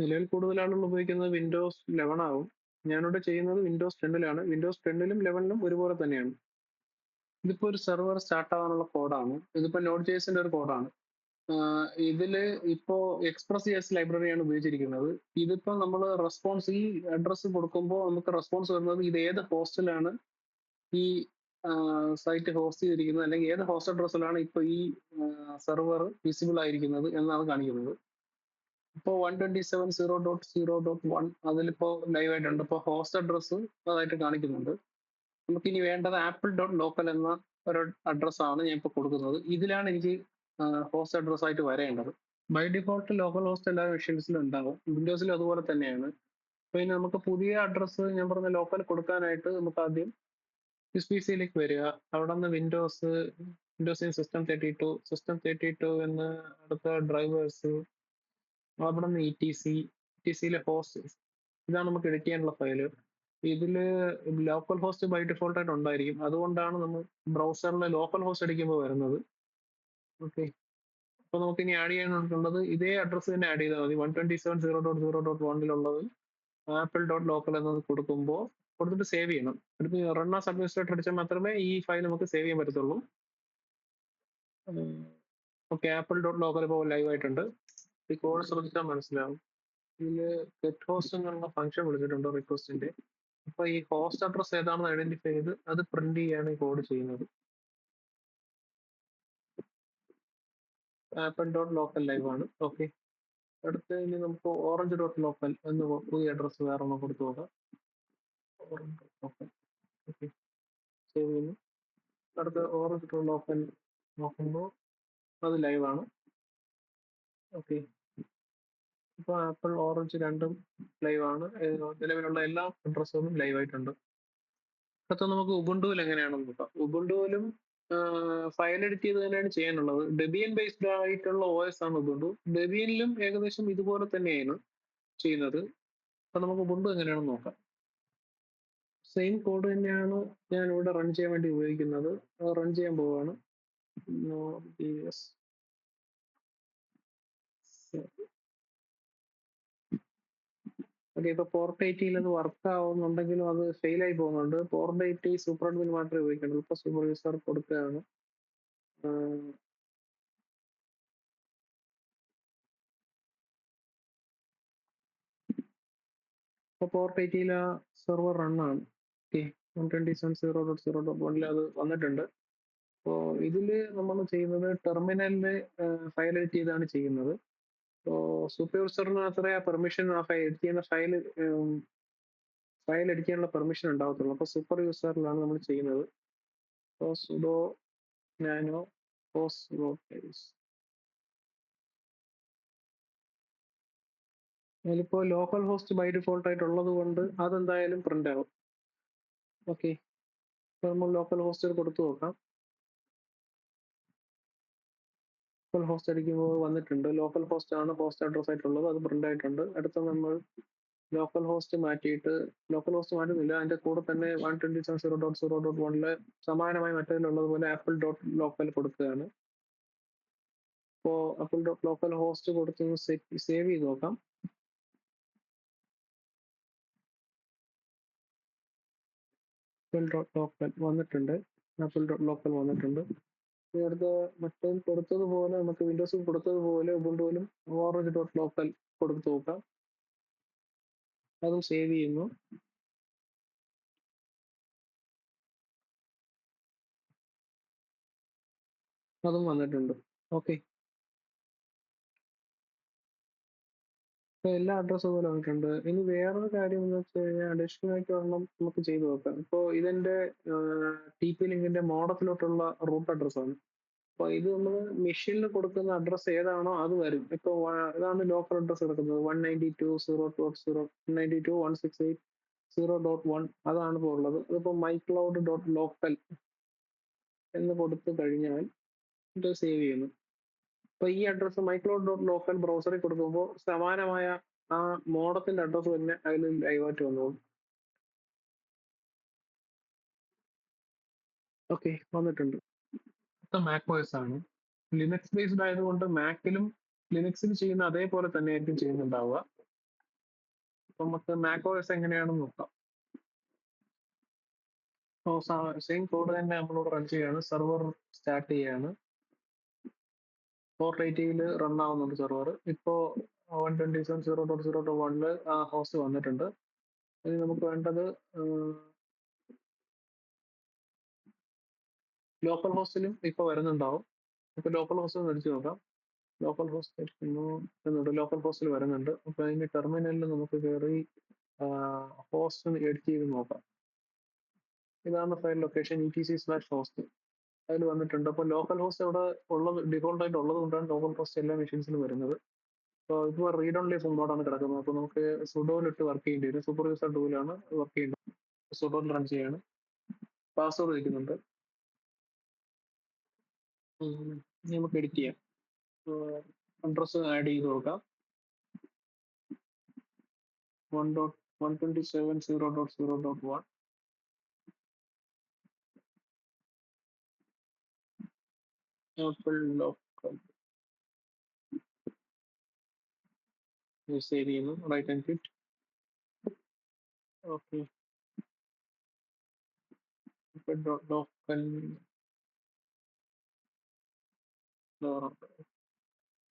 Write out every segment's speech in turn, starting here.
നിലവിൽ കൂടുതൽ ആളുകൾ ഉപയോഗിക്കുന്നത് വിൻഡോസ് ലെവൻ ആവും. ഞാനിവിടെ ചെയ്യുന്നത് വിൻഡോസ് ടെന്നിലാണ് വിൻഡോസ് ടെന്നിലും ലെവനിലും ഒരുപോലെ തന്നെയാണ്. ഇതിപ്പോ ഒരു സെർവർ സ്റ്റാർട്ട് ആവാനുള്ള കോഡാണ് ഇതിപ്പോ നോഡ് ജേസിന്റെ ഒരു കോഡാണ് ഇതിൽ ഇപ്പോ എക്സ്പ്രസ് എസ് ലൈബ്രറിയാണ് ഉപയോഗിച്ചിരിക്കുന്നത്. ഇതിപ്പോ നമ്മൾ റെസ്പോൺസ് ഈ അഡ്രസ്സ് കൊടുക്കുമ്പോൾ നമുക്ക് റെസ്പോൺസ് വരുന്നത് ഇത് ഏത് ഹോസ്റ്റലാണ് ഈ സൈറ്റ് ഹോസ്റ്റ് ചെയ്തിരിക്കുന്നത് അല്ലെങ്കിൽ ഏത് ഹോസ്റ്റ് അഡ്രസ്സിലാണ് ഇപ്പോൾ ഈ സെർവർ വിസിബിൾ ആയിരിക്കുന്നത് എന്നാണ് കാണിക്കുന്നത്. ഇപ്പോൾ one twenty seven zero dot zero dot one അതിലിപ്പോ ലൈവ് ആയിട്ടുണ്ട്. ഇപ്പോൾ ഹോസ്റ്റ് അഡ്രസ്സ് അതായിട്ട് കാണിക്കുന്നുണ്ട്. നമുക്ക് ഇനി വേണ്ടത് ആപ്പിൾ ഡോട്ട് ലോക്കൽ എന്ന ഒരു അഡ്രസ് ആണ് ഞാൻ ഇപ്പോൾ കൊടുക്കുന്നത്. ഇതിലാണ് എനിക്ക് ഹോസ്റ്റ് അഡ്രസ് ആയിട്ട് വരേണ്ടത്. ബൈ ഡിഫോൾട്ട് ലോക്കൽ ഹോസ്റ്റ് എല്ലാ മെഷീൻസിലും ഉണ്ടാവും. വിൻഡോസിലും അതുപോലെ തന്നെയാണ്. അപ്പോൾ ഇനി നമുക്ക് പുതിയ അഡ്രസ്സ് ഞാൻ പറഞ്ഞ ലോക്കൽ കൊടുക്കാനായിട്ട് നമുക്ക് ആദ്യം എസ് പി സിയിലേക്ക് വരിക അവിടെ നിന്ന് windows windows system thirty two system thirty two എന്ന് അടുത്ത ഡ്രൈവേഴ്സ് അവിടെ നിന്ന് ഇ ടി സി ടി സിയിലെ ഹോസ്റ്റ് ഇതാണ് നമുക്ക് എഡിറ്റ് ചെയ്യാനുള്ള ഫയൽ ഇതിൽ ലോക്കൽ ഹോസ്റ്റ് ബൈ ഡിഫോൾട്ട് ആയിട്ട് ഉണ്ടായിരിക്കും. അതുകൊണ്ടാണ് നമ്മൾ ബ്രൗസറിൽ ലോക്കൽ ഹോസ്റ്റ് അടിക്കുമ്പോൾ വരുന്നത്. ഓക്കെ അപ്പോൾ നമുക്ക് ഇനി ആഡ് ചെയ്യാനുള്ളത് ഇതേ അഡ്രസ്സ് തന്നെ ആഡ് ചെയ്താൽ മതി. One twenty seven zero dot zero dot വണ്ണിലുള്ളത് apple dot local എന്നത് കൊടുക്കുമ്പോൾ കൊടുത്തിട്ട് സേവ് ചെയ്യണം. അടുത്ത് റണ്ണാസ് അഡ്മിനിസ്ട്രേറ്റർ അടിച്ചാൽ മാത്രമേ ഈ ഫയൽ നമുക്ക് സേവ് ചെയ്യാൻ പറ്റത്തുള്ളൂ. ഓക്കെ ആപ്പിൾ ഡോട്ട് ലോക്കൽ ഇപ്പോൾ ലൈവ് ആയിട്ടുണ്ട്. ഈ കോഡ് ശ്രദ്ധിച്ചാൽ മനസ്സിലാവും. ഇതിൽ ഗെറ്റ് ഹോസ്റ്റ് എന്നുള്ള ഫംഗ്ഷൻ വിളിച്ചിട്ടുണ്ട് റിക്വസ്റ്റിന്റെ അപ്പൊ ഈ ഹോസ്റ്റ് അഡ്രസ് ഏതാണെന്ന് ഐഡന്റിഫൈ ചെയ്ത് അത് പ്രിന്റ് ചെയ്യാണ് ഈ കോഡ് ചെയ്യുന്നത്. ആപ്പിൾ ഡോട്ട് ലോക്കൽ ലൈവ് ആണ്. ഓക്കെ അടുത്ത് ഇനി നമുക്ക് ഓറഞ്ച് ഡോട്ട് ലോക്കൽ എന്ന് പുതിയ അഡ്രസ് വേറെ ഒന്ന് കൊടുത്തു നോക്കാം. Orange dot local okay save ചെയ്യുന്നു. അടുത്ത ഓറഞ്ച് ഡോട്ട് ലോക്കൽ നോക്കുമ്പോൾ അത് ലൈവ് ആണ്. ഓക്കെ ഇപ്പോൾ ആപ്പിൾ ഓറഞ്ച് രണ്ടും ലൈവ് ആണ്. നിലവിലുള്ള എല്ലാ അഡ്രസ്സുകളും ലൈവ് ആയിട്ടുണ്ട്. അടുത്ത നമുക്ക് ഉബുണ്ടുവിൽ എങ്ങനെയാണെന്ന് നോക്കാം. ഉബുണ്ടുവിലും ഫയൽ എഡിറ്റ് ചെയ്ത് തന്നെയാണ് ചെയ്യാനുള്ളത്. ഡെബിയൻ ബേസ്ഡ് ആയിട്ടുള്ള ഒ എസ് ആണ് ഉബുണ്ടു ഡെബിയനിലും ഏകദേശം ഇതുപോലെ തന്നെയാണ് ചെയ്യുന്നത്. അപ്പൊ നമുക്ക് ഉബുണ്ടു എങ്ങനെയാണെന്ന് നോക്കാം. സെയിം കോഡ് തന്നെയാണ് ഞാൻ ഇവിടെ റൺ ചെയ്യാൻ വേണ്ടി ഉപയോഗിക്കുന്നത്. റൺ ചെയ്യാൻ പോവാണ്. ഓക്കെ ഇപ്പൊ പോർട്ട് എയ്റ്റിയിൽ അത് വർക്ക് ആവുന്നുണ്ടെങ്കിലും അത് ഫെയിൽ ആയി പോകുന്നുണ്ട്. പോർട്ട് എയ്റ്റി സൂപ്പർ അഡ്മിൻ മാത്രമേ ഉപയോഗിക്കുന്നുള്ളൂ. ഇപ്പൊ സൂപ്പർ യൂസർ കൊടുക്കുകയാണ് ഇപ്പൊ പോർട്ട് എയ്റ്റിയിൽ ആ സെർവർ റൺ ആണ്. Okay one twenty seven zero dot zero dot വണ്ണിൽ അത് വന്നിട്ടുണ്ട്. അപ്പോൾ ഇതിൽ നമ്മൾ ചെയ്യുന്നത് ടെർമിനലിൽ ഫയൽ എഡിറ്റ് ചെയ്താണ് ചെയ്യുന്നത്. സൂപ്പർ യൂസറിന് ആ പെർമിഷൻ ആ ഫയൽ എഡിറ്റ് ചെയ്യുന്ന ഫയൽ ഫയൽ എഡിറ്റ് ചെയ്യാനുള്ള പെർമിഷൻ ഉണ്ടാവത്തുള്ളൂ. അപ്പോൾ സൂപ്പർ യൂസറിലാണ് നമ്മൾ ചെയ്യുന്നത്. അപ്പോൾ സുഡോ നാനോ പോസ് അതിലിപ്പോൾ ലോക്കൽ ഹോസ്റ്റ് ബൈ ഡിഫോൾട്ട് ആയിട്ടുള്ളത് കൊണ്ട് അതെന്തായാലും പ്രിന്റ് ആവും. ഓക്കെ നമ്മൾ ലോക്കൽ ഹോസ്റ്റിൽ കൊടുത്തു നോക്കാം. ലോക്കൽ ഹോസ്റ്റ് അടിക്കുമ്പോൾ വന്നിട്ടുണ്ട്. ലോക്കൽ ഹോസ്റ്റ് ആണ് ഹോസ്റ്റ് അഡ്രസ് ആയിട്ടുള്ളത്. അത് പ്രിന്റ് ആയിട്ടുണ്ട്. അടുത്ത നമ്മൾ ലോക്കൽ ഹോസ്റ്റ് മാറ്റിയിട്ട് ലോക്കൽ ഹോസ്റ്റ് മാറ്റുന്നില്ല. അതിന്റെ കൂടെ തന്നെ one twenty seven zero dot zero dot വണ്ണിൽ സമാനമായി മറ്റേതിലുള്ളതുപോലെ ആപ്പിൾ ഡോട്ട് ലോക്കൽ കൊടുക്കുകയാണ്. ഇപ്പോൾ ആപ്പിൾ ഡോട്ട് ലോക്കൽ ഹോസ്റ്റ് കൊടുത്ത് സേവ് ചെയ്ത് നോക്കാം. ആപ്പിൾ ഡോട്ട് ലോക്കൽ വന്നിട്ടുണ്ട്. ആപ്പിൾ ഡോട്ട് ലോക്കൽ വന്നിട്ടുണ്ട്. അടുത്ത മറ്റേ കൊടുത്തതുപോലെ നമുക്ക് വിൻഡോസിൽ കൊടുത്തതുപോലെ ഉബുണ്ടുവിലും ഓറഞ്ച് ഡോട്ട് ലോക്കൽ കൊടുത്ത് നോക്കാം. അതും സേവ് ചെയ്യുന്നു. അതും വന്നിട്ടുണ്ട്. ഓക്കെ എല്ലാ അഡ്രസ്സും പോലെ വന്നിട്ടുണ്ട്. ഇനി വേറൊരു കാര്യം എന്ന് വെച്ച് കഴിഞ്ഞാൽ അഡീഷണൽ ആയിട്ട് ഒരെണ്ണം നമുക്ക് ചെയ്തു നോക്കാം. ഇപ്പോൾ ഇതെന്റെ ടി പി ലിങ്കിന്റെ മോഡത്തിലോട്ടുള്ള റൂട്ട് അഡ്രസ്സാണ്. അപ്പോൾ ഇത് നമ്മൾ മെഷീനിൽ കൊടുക്കുന്ന അഡ്രസ്സ് ഏതാണോ അത് വരും. ഇപ്പോൾ ഇതാണ് ലോക്കൽ അഡ്രസ് എടുക്കുന്നത്. One ninety two zero dot zero one ninety two one six eight zero dot one അതാണ് ഇപ്പോൾ ഉള്ളത്. അതിപ്പോൾ മൈ ക്ലൗഡ് ഡോട്ട് ലോക്കൽ എന്ന് കൊടുത്തു കഴിഞ്ഞാൽ ഇത് സേവ് ചെയ്യുന്നു. അപ്പോൾ ഈ അഡ്രസ്സ് മൈക്രോ ഡോട്ട് ലോക്കൽ ബ്രൗസറിൽ കൊടുക്കുമ്പോൾ സമാനമായ ആ മോഡത്തിന്റെ അഡ്രസ്സ് തന്നെ അതിൽ ഡൈവേർട്ട് വന്നോളും. ഓക്കെ വന്നിട്ടുണ്ട്. മാക് വോയിസ് ആണ്. ലിനക്സ് ബേസ്ഡ് ആയതുകൊണ്ട് മാക്കിലും ലിനക്സിൽ ചെയ്യുന്ന അതേപോലെ തന്നെ ആയിരിക്കും ചെയ്യുന്നുണ്ടാവുക. അപ്പൊ നമുക്ക് മാക്കോസ് എങ്ങനെയാണെന്ന് നോക്കാം. സെയിം കോഡ് തന്നെ നമ്മളോട് റൺ ചെയ്യാണ് സെർവർ സ്റ്റാർട്ട് ചെയ്യാണ് ഫോർ എയ്റ്റിയിൽ റൺ ആവുന്നുണ്ട് സെർവർ ഇപ്പോൾ one twenty seven zero dot zero dot വണ്ണിൽ ആ ഹോസ്റ്റ് വന്നിട്ടുണ്ട്. ഇനി നമുക്ക് വേണ്ടത് ലോക്കൽ ഹോസ്റ്റിലും ഇപ്പോൾ വരുന്നുണ്ടാവും. ഇപ്പൊ ലോക്കൽ ഹോസ്റ്റ് അടിച്ചു നോക്കാം. ലോക്കൽ ഹോസ്റ്റ് എന്നുണ്ട്. ലോക്കൽ ഹോസ്റ്റിൽ വരുന്നുണ്ട്. അപ്പോൾ അതിന്റെ ടെർമിനലിൽ നമുക്ക് കയറി ഹോസ്റ്റ് എഡിറ്റ് ചെയ്ത് നോക്കാം. ഇതാണ് file location E T C slash host അതിൽ വന്നിട്ടുണ്ട്. അപ്പോൾ ലോക്കൽ ഹോസ്റ്റ് അവിടെ ഉള്ളത് ഡിഫോൾട്ട് ആയിട്ട് ഉള്ളത് കൊണ്ടാണ് ലോക്കൽ ഹോസ്റ്റ് എല്ലാ മെഷീൻസിലും വരുന്നത്. അപ്പോൾ ഇപ്പോൾ റീഡ് ഓൺലി മോഡാണ് കിടക്കുന്നത്. അപ്പോൾ നമുക്ക് സുഡോയിലിട്ട് വർക്ക് ചെയ്യേണ്ടി വരും. സൂപ്പർ യൂസർ ടൂലാണ് വർക്ക് ചെയ്യേണ്ടത്. സുഡോയിൽ റൺ ചെയ്യാണ്. പാസ്വേഡ് വയ്ക്കുന്നുണ്ട് നമുക്ക് എഡിറ്റ് ചെയ്യാം. അഡ്രസ് ആഡ് ചെയ്ത് നോക്കാം one dot one twenty seven zero dot zero dot one apple local save ചെയ്യുന്നു right and click okay apple dot local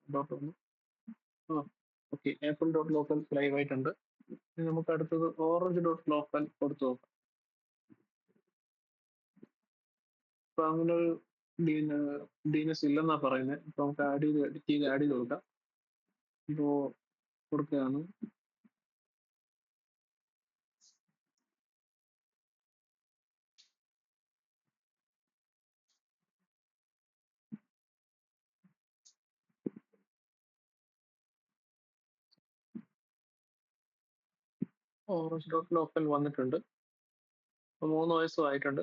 dot ഒന്ന് ആ okay apple dot local live ആയിട്ടുണ്ട് ഇനി നമുക്ക് അടുത്തത് ഓറഞ്ച് ഡോട്ട് ലോക്കൽ കൊടുത്തു നോക്കാം അപ്പൊ അങ്ങനെ ഒരു ഡീനസ് ഇല്ലെന്നാ പറയുന്നത് ഇപ്പൊ നമുക്ക് ആഡ് ചെയ്ത് എഡിറ്റ് ചെയ്ത് ആഡ് ചെയ്ത് കൊടുക്കാം. ഇപ്പോ കൊടുക്കുകയാണ്. ഓറഞ്ച് ഡോട്ട് ലോക്കൽ വന്നിട്ടുണ്ട്. മൂന്ന് വയസ്സും ആയിട്ടുണ്ട്.